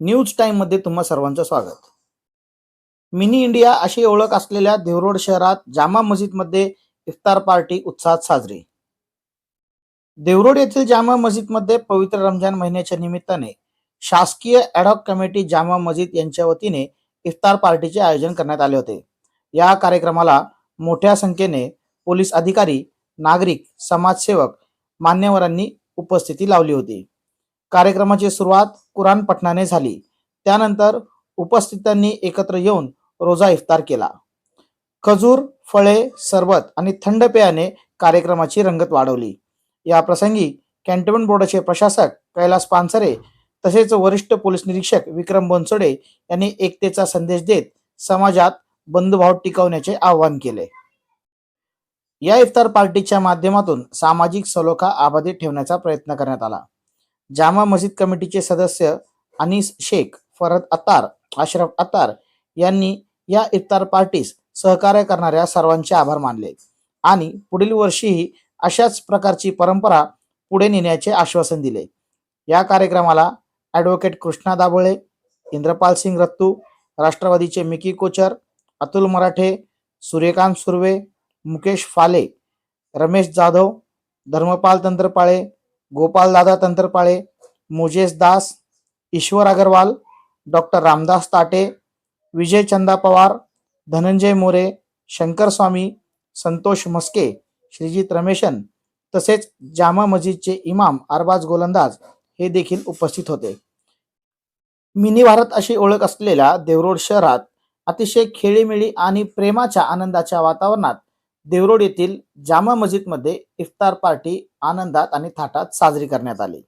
News टाईममध्ये तुम्हा सर्वांचं स्वागत. मिनी इंडिया अशी ओळख असलेल्या देवरोड शहरात जामा मस्जिदमध्ये इफ्तार पार्टी उत्साहात साजरी. देवरोड येथील जामा मस्जिदमध्ये पवित्र रमजान महिन्याच्या निमित्ताने शासकीय ॲडॉक कमिटी जामा मस्जिद यांच्या वतीने इफ्तार पार्टीचे आयोजन करण्यात आले होते. या कार्यक्रमाला मोठ्या संख्येने पोलीस अधिकारी नागरिक समाजसेवक मान्यवरांनी उपस्थिती लावली होती. कार्यक्रमाची सुरुवात कुराण पठणाने झाली. त्यानंतर उपस्थितांनी एकत्र येऊन रोजा इफ्तार केला. खजूर फळे सरबत आणि थंड पेयाने कार्यक्रमाची रंगत वाढवली. या प्रसंगी कॅन्टोन्मेंट बोर्डाचे प्रशासक कैलास पानसरे तसेच वरिष्ठ पोलीस निरीक्षक विक्रम बनसोडे यांनी एकतेचा संदेश देत समाजात बंधुभाव टिकवण्याचे आवाहन केले. या इफ्तार पार्टीच्या माध्यमातून सामाजिक सलोखा अबाधित ठेवण्याचा प्रयत्न करण्यात आला. जामा मस्जिद कमिटीचे सदस्य अनिस शेख फरद अतार अशरफ अतार यांनी या इफ्तार पार्टीस सहकार्य करणाऱ्या सर्वांचे आभार मानले. आणि पुढील वर्षीही अशाच प्रकारची परंपरा पुढे नेण्याचे आश्वासन दिले. या कार्यक्रमाला ॲडव्होकेट कृष्णा दाभोळे इंद्रपाल सिंग रत्तू राष्ट्रवादीचे मिकी कोचर अतुल मराठे सूर्यकांत सुर्वे मुकेश फाले रमेश जाधव धर्मपाल तंत्रपाळे गोपालदादा तंत्रपाळे मोजेश दास ईश्वर अगरवाल डॉक्टर रामदास ताटे विजय चंदा पवार धनंजय मोरे शंकर स्वामी संतोष मस्के श्रीजित रमेशन तसेच जामा मस्जिदचे इमाम अरबाज गोलंदाज हे देखील उपस्थित होते. मिनी भारत अशी ओळख असलेल्या देवरोड शहरात अतिशय खेळीमेळी आणि प्रेमाच्या आनंदाच्या वातावरणात देवरोड येथील जामा मस्जिदमध्ये इफ्तार पार्टी आनंदात आणि थाटात साजरी करण्यात आली.